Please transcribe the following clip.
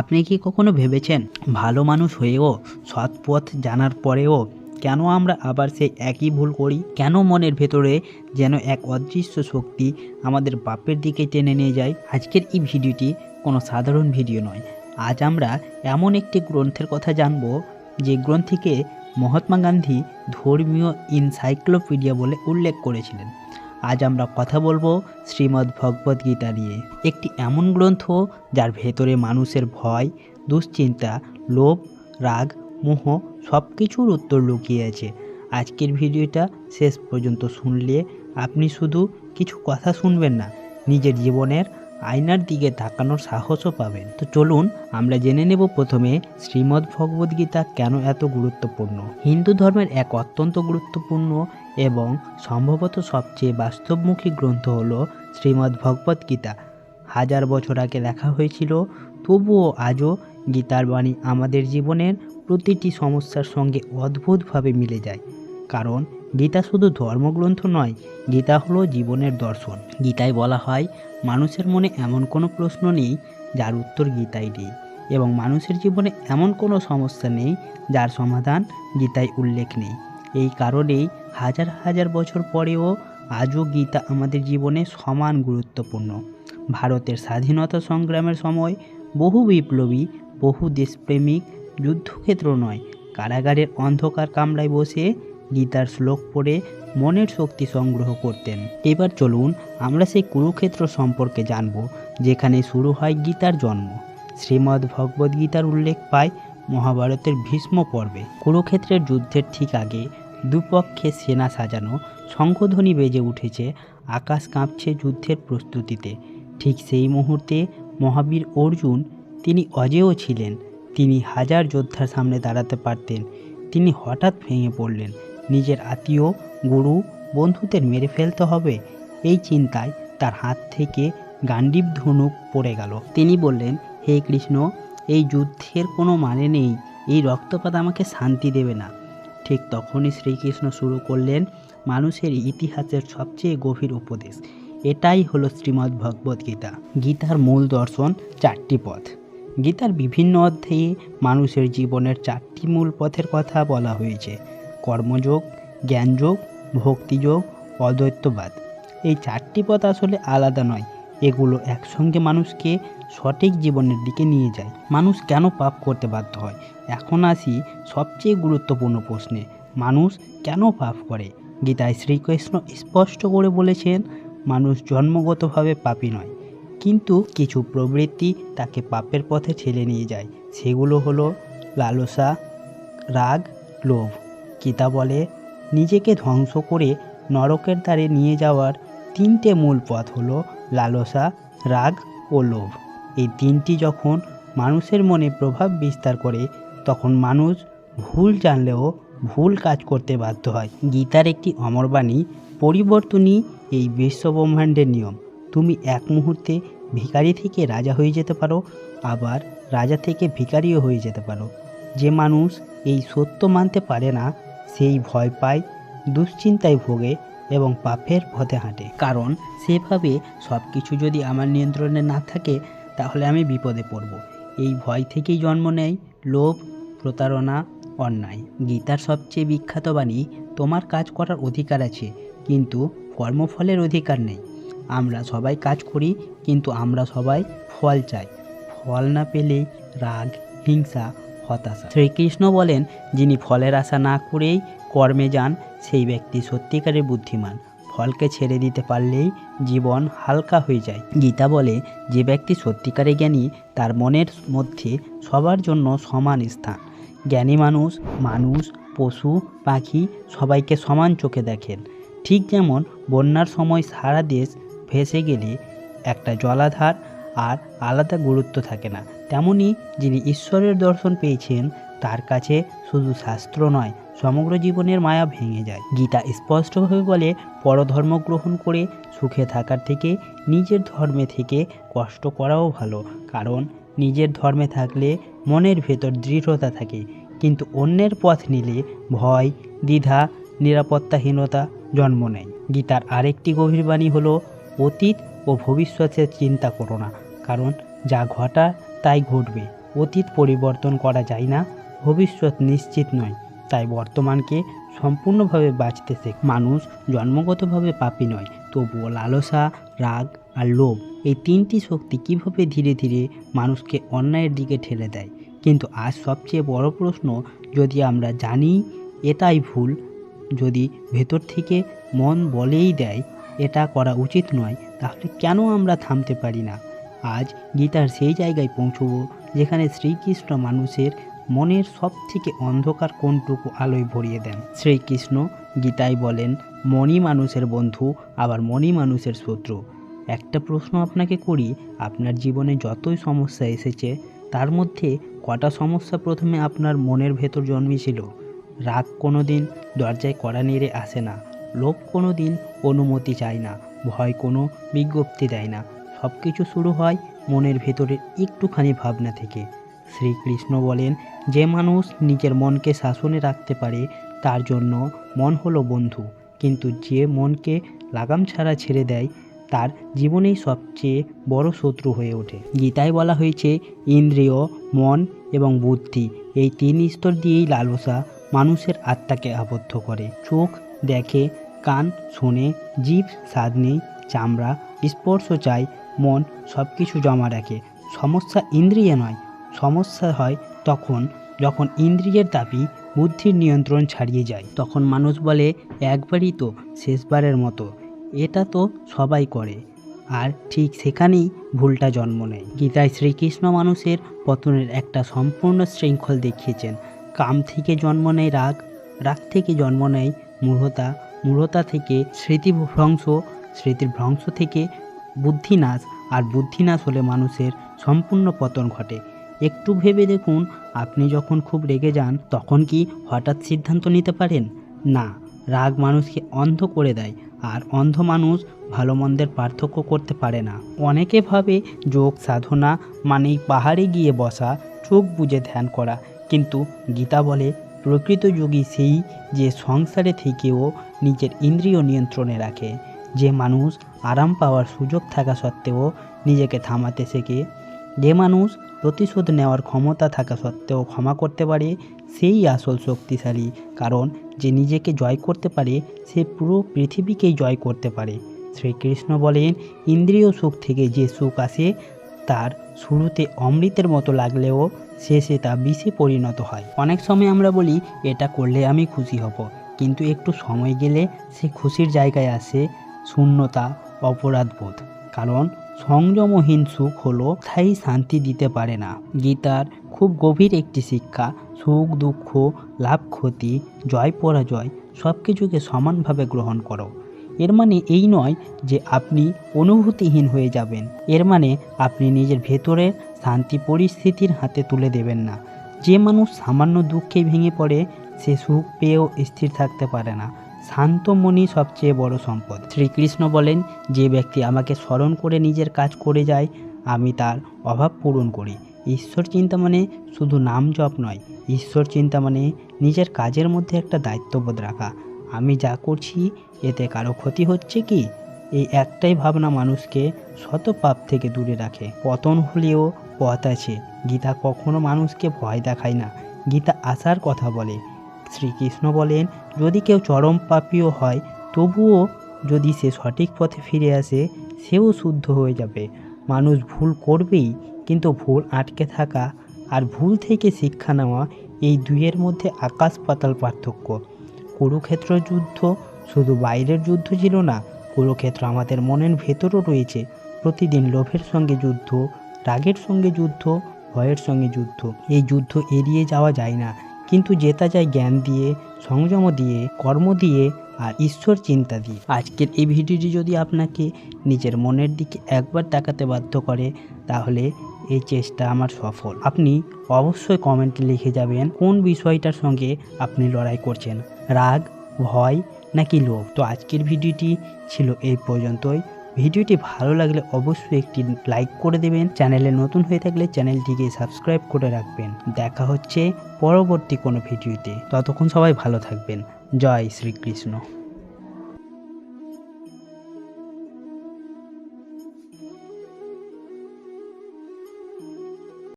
আপনি কি কখনো ভেবেছেন ভালো মানুষ হয়েও সৎ পথ জানার পরেও কেন আমরা আবার সেই একই ভুল করি? কেন মনের ভেতরে যেন এক অদৃশ্য শক্তি আমাদের বাপের দিকে টেনে নিয়ে যায়? আজকের এই ভিডিওটি কোনো সাধারণ ভিডিও নয়। আজ আমরা এমন একটি গ্রন্থের কথা জানব, যে গ্রন্থিকে মহাত্মা গান্ধী ধর্মীয় ইনসাইক্লোপিডিয়া বলে উল্লেখ করেছিলেন। আজ আমরা কথা বলব শ্রীমদ্ ভগবদ গীতা নিয়ে। একটি এমন গ্রন্থ যার ভেতরে মানুষের ভয়, দুশ্চিন্তা, লোভ, রাগ, মোহ সব কিছুর উত্তর লুকিয়ে আছে। আজকের ভিডিওটা শেষ পর্যন্ত শুনলে আপনি শুধু কিছু কথা শুনবেন না, নিজের জীবনের আয়নার দিকে তাকানোর সাহসও পাবেন। তো চলুন আমরা জেনে নেব প্রথমে শ্রীমদ্ ভগবদ্গীতা কেন এত গুরুত্বপূর্ণ। হিন্দু ধর্মের এক অত্যন্ত গুরুত্বপূর্ণ এবং সম্ভবত সবচেয়ে বাস্তবমুখী গ্রন্থ হল শ্রীমদ্ ভগবত গীতা। হাজার বছর আগে লেখা হয়েছিল, তবুও আজও গীতার বাণী আমাদের জীবনের প্রতিটি সমস্যার সঙ্গে অদ্ভুতভাবে মিলে যায়। কারণ গীতা শুধু ধর্মগ্রন্থ নয়, গীতা হলো জীবনের দর্শন। গীতায় বলা হয়, মানুষের মনে এমন কোনো প্রশ্ন নেই যার উত্তর গীতায় নেই এবং মানুষের জীবনে এমন কোনো সমস্যা নেই যার সমাধান গীতায় উল্লেখ নেই। এই কারণেই হাজার হাজার বছর পরেও আজও গীতা আমাদের জীবনে সমান গুরুত্বপূর্ণ। ভারতের স্বাধীনতা সংগ্রামের সময় বহু বিপ্লবী, বহু দেশপ্রেমিক, যুদ্ধক্ষেত্র নয়, কারাগারের অন্ধকার কামরায় বসে গীতার শ্লোক পড়ে মনের শক্তি সংগ্রহ করতেন। এবার চলুন আমরা সেই কুরুক্ষেত্র সম্পর্কে জানব, যেখানে শুরু হয় গীতার জন্ম। শ্রীমদ্ ভগবদ্গীতার উল্লেখ পায় মহাভারতের ভীষ্ম পর্বে। কুরুক্ষেত্রের যুদ্ধের ঠিক আগে দুপক্ষে সেনা সাজানো শঙ্খধ্বনি বেজে উঠেছে, আকাশ কাঁপছে যুদ্ধের প্রস্তুতিতে। ঠিক সেই মুহূর্তে মহাবীর অর্জুন, তিনি অজেয় ছিলেন। তিনি হাজার যোদ্ধার সামনে দাঁড়াতে পারতেন। তিনি হঠাৎ ভেঙে পড়লেন। নিজের আত্মীয়, গুরু, বন্ধুদের মেরে ফেলতে হবে, এই চিন্তায় তার হাত থেকে গান্ডীব ধনুক পড়ে গেল। তিনি বললেন, হে কৃষ্ণ, এই যুদ্ধের কোনো মানে নেই। এই রক্তপাত আমাকে শান্তি দেবে না। ঠিক তখনই শ্রীকৃষ্ণ শুরু করলেন মানুষের ইতিহাসের সবচেয়ে গভীর উপদেশ। এটাই হলো শ্রীমদ্ ভগবদ গীতা। গীতার মূল দর্শন চারটি পথ। গীতার বিভিন্ন অধ্যায়ে মানুষের জীবনের চারটি মূল পথের কথা বলা হয়েছে। কর্মযোগ, জ্ঞানযোগ, ভক্তিযোগ, অদ্বৈতবাদ। এই চারটি পথ আসলে আলাদা নয়। এগুলো একসঙ্গে মানুষকে সঠিক জীবনের দিকে নিয়ে যায়। মানুষ কেন পাপ করতে বাধ্য হয়? এখন আসি সবচেয়ে গুরুত্বপূর্ণ প্রশ্নে, মানুষ কেন পাপ করে? গীতায় শ্রীকৃষ্ণ স্পষ্ট করে বলেছেন, মানুষ জন্মগতভাবে পাপী নয়, কিন্তু কিছু প্রবৃত্তি তাকে পাপের পথে ঠেলে নিয়ে যায়। সেগুলো হলো লালসা, রাগ, লোভ। গীতা বলে, নিজেকে ধ্বংস করে নরকের দ্বারে নিয়ে যাওয়ার তিনটে মূল পথ হলো লালসা, রাগ ও লোভ। এই তিনটি যখন মানুষের মনে প্রভাব বিস্তার করে, তখন মানুষ ভুল জানলেও ভুল কাজ করতে বাধ্য হয়। গীতার একটি অমরবাণী পরিবর্তনই এই বিশ্বব্রহ্মাণ্ডের নিয়ম। তুমি এক মুহূর্তে ভিখারি থেকে রাজা হয়ে যেতে পারো, আবার রাজা থেকে ভিখারিও হয়ে যেতে পারো। যে মানুষ এই সত্য মানতে পারে না, সেই ভয় পায়, দুশ্চিন্তায় ভোগে এবং পাপের পথে হাঁটে। কারণ সেভাবে সব কিছু যদি আমার নিয়ন্ত্রণে না থাকে, তাহলে আমি বিপদে পড়ব। এই ভয় থেকেই জন্ম নেয় লোভ, প্রতারণা, অন্যায়। গীতার সবচেয়ে বিখ্যাত বাণী, তোমার কাজ করার অধিকার আছে, কিন্তু কর্মফলের অধিকার নেই। আমরা সবাই কাজ করি, কিন্তু আমরা সবাই ফল চাই। ফল না পেলেই রাগ, হিংসা হতাশা। শ্রীকৃষ্ণ বলেন, যিনি ফলের আশা না করেই কর্মে যান, সেই ব্যক্তি সত্যিকারের বুদ্ধিমান। ফলকে ছেড়ে দিতে পারলেই জীবন হালকা হয়ে যায়। গীতা বলে, যে ব্যক্তি সত্যিকারে জ্ঞানী, তার মনের মধ্যে সবার জন্য সমান স্থান। জ্ঞানী মানুষ মানুষ, পশু, পাখি সবাইকে সমান চোখে দেখেন। ঠিক যেমন বন্যার সময় সারা দেশ ভেসে গেলে একটা জলাধার আর আলাদা গুরুত্ব থাকে না। তেমনি যিনি ঈশ্বরের দর্শন পেয়েছেন, তার কাছে শুধু শাস্ত্র নয়, সমগ্র জীবনের মায়া ভেঙে যায়। গীতা স্পষ্টভাবে বলে, পরধর্ম গ্রহণ করে সুখে থাকার থেকে নিজের ধর্মে থেকে কষ্ট করাও ভালো, কারণ নিজের ধর্মে থাকলে মনের ভেতর দৃঢ়তা থাকে, কিন্তু অন্যের পথ নিলে ভয়, দ্বিধা, নিরাপত্তাহীনতা জন্ম নেয়। গীতার আরেকটি গভীর বাণী হলো, অতীত ও ভবিষ্যতের চিন্তা করো না। কারণ যা ঘটা তাই ঘটবে। অতীত পরিবর্তন করা যায় না, ভবিষ্যৎ নিশ্চিত নয়। তাই বর্তমানকে সম্পূর্ণভাবে বাঁচতে শেখ। মানুষ জন্মগতভাবে পাপি নয়, তবুও লালসা, রাগ আর লোভ এই তিনটি শক্তি কীভাবে ধীরে ধীরে মানুষকে অন্যায়ের দিকে ঠেলে দেয়? কিন্তু আজ সবচেয়ে বড় প্রশ্ন, যদি আমরা জানি এটাই ভুল, যদি ভেতর থেকে মন বলেই দেয় এটা করা উচিত নয়, তাহলে কেন আমরা থামতে পারি না? আজ গীতার সেই জায়গায় পৌঁছবো যেখানে শ্রীকৃষ্ণ মানুষের মনের সব থেকে অন্ধকার কোনটুকু আলোয় ভরিয়ে দেন। শ্রীকৃষ্ণ গীতায় বলেন মনি মানুষের বন্ধু, আবার মনি মানুষের শত্রু। একটা প্রশ্ন আপনাকে করি, আপনার জীবনে যতই সমস্যা এসেছে, তার মধ্যে কটা সমস্যা প্রথমে আপনার মনের ভেতর জন্মেছিল? রাগ কোনো দিন দরজায় কড়া নেড়ে আসে না। লোভ কোনো দিন অনুমতি চায় না। ভয় কোনো বিজ্ঞপ্তি দেয় না। সব কিছু শুরু হয় মনের ভেতরের একটুখানি ভাবনা থেকে। শ্রীকৃষ্ণ বলেন, যে মানুষ নিজের মনকে শাসনে রাখতে পারে, তার জন্য মন হলো বন্ধু। কিন্তু যে মনকে লাগাম ছাড়া ছেড়ে দেয়, তার জীবনেই সবচেয়ে বড় শত্রু হয়ে ওঠে। গীতায় বলা হয়েছে, ইন্দ্রিয়, মন এবং বুদ্ধি, এই তিন স্তর দিয়েই লালসা মানুষের আত্মাকে আবদ্ধ করে। চোখ দেখে, কান শোনে, জীব স্বাদ নেই চামড়া স্পর্শ চায় মন সব কিছু জমা রাখে। সমস্যা ইন্দ্রিয় নয়, সমস্যা হয় তখন। যখন ইন্দ্রিয়ের দাবি বুদ্ধির নিয়ন্ত্রণ ছাড়িয়ে যায়, তখন মানুষ বলে, একবারই তো, শেষবারের মতো। এটা তো সবাই করে। আর ঠিক সেখানেই ভুলটা জন্ম নেয়। গীতায় শ্রীকৃষ্ণ মানুষের পতনের একটা সম্পূর্ণ শৃঙ্খল দেখিয়েছেন। কাম থেকে জন্ম নেয় রাগ রাগ থেকে জন্ম নেয় মূঢ়তা। মূঢ়তা থেকে স্মৃতিভ্রংশ, স্মৃতির ভ্রংশ থেকে বুদ্ধিনাশ, আর বুদ্ধিনাশ হলে মানুষের সম্পূর্ণ পতন ঘটে। একটু ভেবে দেখুন, আপনি যখন খুব রেগে যান, তখন কি হঠাৎ সিদ্ধান্ত নিতে পারেন? না, রাগ মানুষকে অন্ধ করে দেয়, আর অন্ধ মানুষ ভালো মন্দের পার্থক্য করতে পারে না। অনেকে ভাবে যোগ সাধনা মানেই পাহাড়ে গিয়ে বসা, চোখ বুজে ধ্যান করা। কিন্তু গীতা বলে, প্রকৃত যোগী সেই যে সংসারে থেকেও নিজের ইন্দ্রিয় নিয়ন্ত্রণে রাখে। যে মানুষ আরাম পাওয়ার সুযোগ থাকা সত্ত্বেও নিজেকে থামাতে শেখে। যে মানুষ প্রতিশোধ নেওয়ার ক্ষমতা থাকা সত্ত্বেও ক্ষমা করতে পারে, সেই আসল শক্তিশালী, কারণ যে নিজেকে জয় করতে পারে, সে পুরো পৃথিবীকেই জয় করতে পারে। শ্রীকৃষ্ণ বলেন, ইন্দ্রিয় সুখ থেকে যে সুখ আসে, তার শুরুতে অমৃতের মতো লাগলেও শেষে তা বিষে পরিণত হয়। অনেক সময় আমরা বলি, এটা করলে আমি খুশি হব। কিন্তু একটু সময় গেলে সে খুশির জায়গায় আসে শূন্যতা অপরাধবোধ। কারণ সংযমহীন সুখ হলো স্থায়ী শান্তি দিতে পারে না। গীতার খুব গভীর একটি শিক্ষা, সুখ, দুঃখ, লাভ, ক্ষতি, জয়, পরাজয় সব কিছুকে সমানভাবে গ্রহণ করো। এর মানে এই নয় যে আপনি অনুভূতিহীন হয়ে যাবেন। এর মানে আপনি নিজের ভেতরের শান্তি পরিস্থিতির হাতে তুলে দেবেন না। যে মানুষ সামান্য দুঃখে ভেঙে পড়ে, সে সুখ পেয়েও স্থির থাকতে পারে না। শান্ত মনই সবচেয়ে বড় সম্পদ। শ্রীকৃষ্ণ বলেন, যে ব্যক্তি আমাকে স্মরণ করে নিজের কাজ করে যায়, আমি তার অভাব পূরণ করি। ঈশ্বর চিন্তা মানে শুধু নাম জপ নয়। ঈশ্বর চিন্তা মানে নিজের কাজের মধ্যে একটা দায়িত্ববোধ রাখা। আমি যা করছি, এতে কারও ক্ষতি হচ্ছে কি? এই একটাই ভাবনা মানুষকে শত পাপ থেকে দূরে রাখে। পতন হলেও পথ আছে। গীতা কখনো মানুষকে ভয় দেখায় না। গীতা আসার কথা বলে। শ্রীকৃষ্ণ বলেন, যদি কেউ চরম পাপীও হয়, তবুও যদি সে সঠিক পথে ফিরে আসে, সেও শুদ্ধ হয়ে যাবে। মানুষ ভুল করবেই, কিন্তু ভুল আটকে থাকা আর ভুল থেকে শিক্ষা নেওয়া, এই দুইয়ের মধ্যে আকাশ পাতাল পার্থক্য। কুরুক্ষেত্র যুদ্ধ শুধু বাইরের যুদ্ধ ছিল না, কুরুক্ষেত্র আমাদের মনের ভেতরও রয়েছে। প্রতিদিন লোভের সঙ্গে যুদ্ধ, রাগের সঙ্গে যুদ্ধ, ভয়ের সঙ্গে যুদ্ধ। এই যুদ্ধ এড়িয়ে যাওয়া যায় না। কিন্তু জেতা যায় জ্ঞান দিয়ে, সংযম দিয়ে, কর্ম দিয়ে আর ঈশ্বর চিন্তা দিয়ে। আজকের এই ভিডিওটি যদি আপনাকে নিজের মনের দিকে একবার তাকাতে বাধ্য করে, তাহলে এই চেষ্টা আমার সফল। আপনি অবশ্যই কমেন্টে লিখে যাবেন কোন বিষয়টার সঙ্গে আপনি লড়াই করছেন। রাগ, ভয় নাকি লোভ? তো আজকের ভিডিওটি ছিল এই পর্যন্তই। ভিডিওটি ভালো লাগলে অবশ্যই একটি লাইক করে দেবেন। চ্যানেলে নতুন হয়ে থাকলে চ্যানেলটিকে সাবস্ক্রাইব করে রাখবেন। দেখা হচ্ছে পরবর্তী কোনো ভিডিওতে। ততক্ষণ সবাই ভালো থাকবেন। জয় শ্রীকৃষ্ণ।